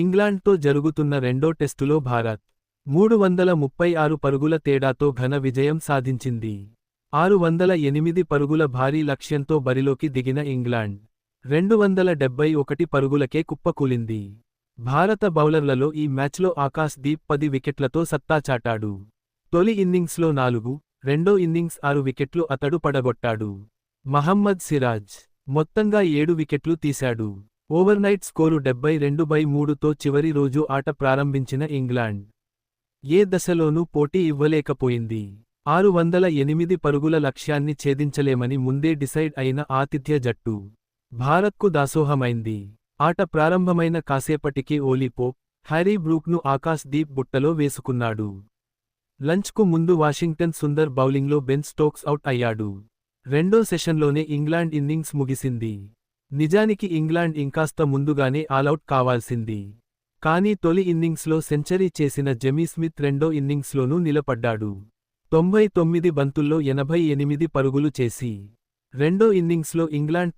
ఇంగ్లాండ్తో జరుగుతున్న రెండో టెస్టులో భారత్ మూడు వందల ముప్పై ఆరు పరుగుల తేడాతో ఘన విజయం సాధించింది. ఆరు వందల ఎనిమిది పరుగుల భారీ లక్ష్యంతో బరిలోకి దిగిన ఇంగ్లాండ్ రెండు వందల డెబ్బై ఒకటి పరుగులకే కుప్పకూలింది భారత బౌలర్లలో ఈ మ్యాచ్లో ఆకాశ్ దీప్ పది వికెట్లతో సత్తా చాటాడు. తొలి ఇన్నింగ్స్లో నాలుగు రెండో ఇన్నింగ్స్ ఆరు వికెట్లు అతడు పడగొట్టాడు. మహమ్మద్ సిరాజ్ మొత్తంగా ఏడు వికెట్లు తీశాడు. ఓవర్నైట్ స్కోరు డెబ్బై రెండు బై మూడుతో చివరి రోజు ఆట ప్రారంభించిన ఇంగ్లాండ్. ఏ దశలోనూ పోటీ ఇవ్వలేకపోయింది. ఆరు వందల ఎనిమిది పరుగుల లక్ష్యాన్ని ఛేదించలేమని ముందే డిసైడ్ అయిన ఆతిథ్య జట్టు. భారత్కు దాసోహమైంది. ఆట ప్రారంభమైన కాసేపటికి ఓలీపో హ్యారీ బ్రూక్ను ఆకాశ్ దీప్ బుట్టలో వేసుకున్నాడు. లంచ్కు ముందు వాషింగ్టన్ సుందర్ బౌలింగ్లో బెన్ స్టోక్స్ అవుట్ అయ్యాడు. రెండో సెషన్లోనే ఇంగ్లాండ్ ఇన్నింగ్స్ ముగిసింది. నిజానికి ఇంగ్లాండ్ ఇంకాస్త ముందుగానే ఆలౌట్ కావాల్సింది. కానీ తొలి ఇన్నింగ్స్లో సెంచరీ చేసిన జెమీ స్మిత్ రెండో ఇన్నింగ్స్లోనూ నిలబడ్డాడు. తొంభై తొమ్మిది బంతుల్లో ఎనభై ఎనిమిది పరుగులు చేసి రెండో ఇన్నింగ్స్లో ఇంగ్లాండ్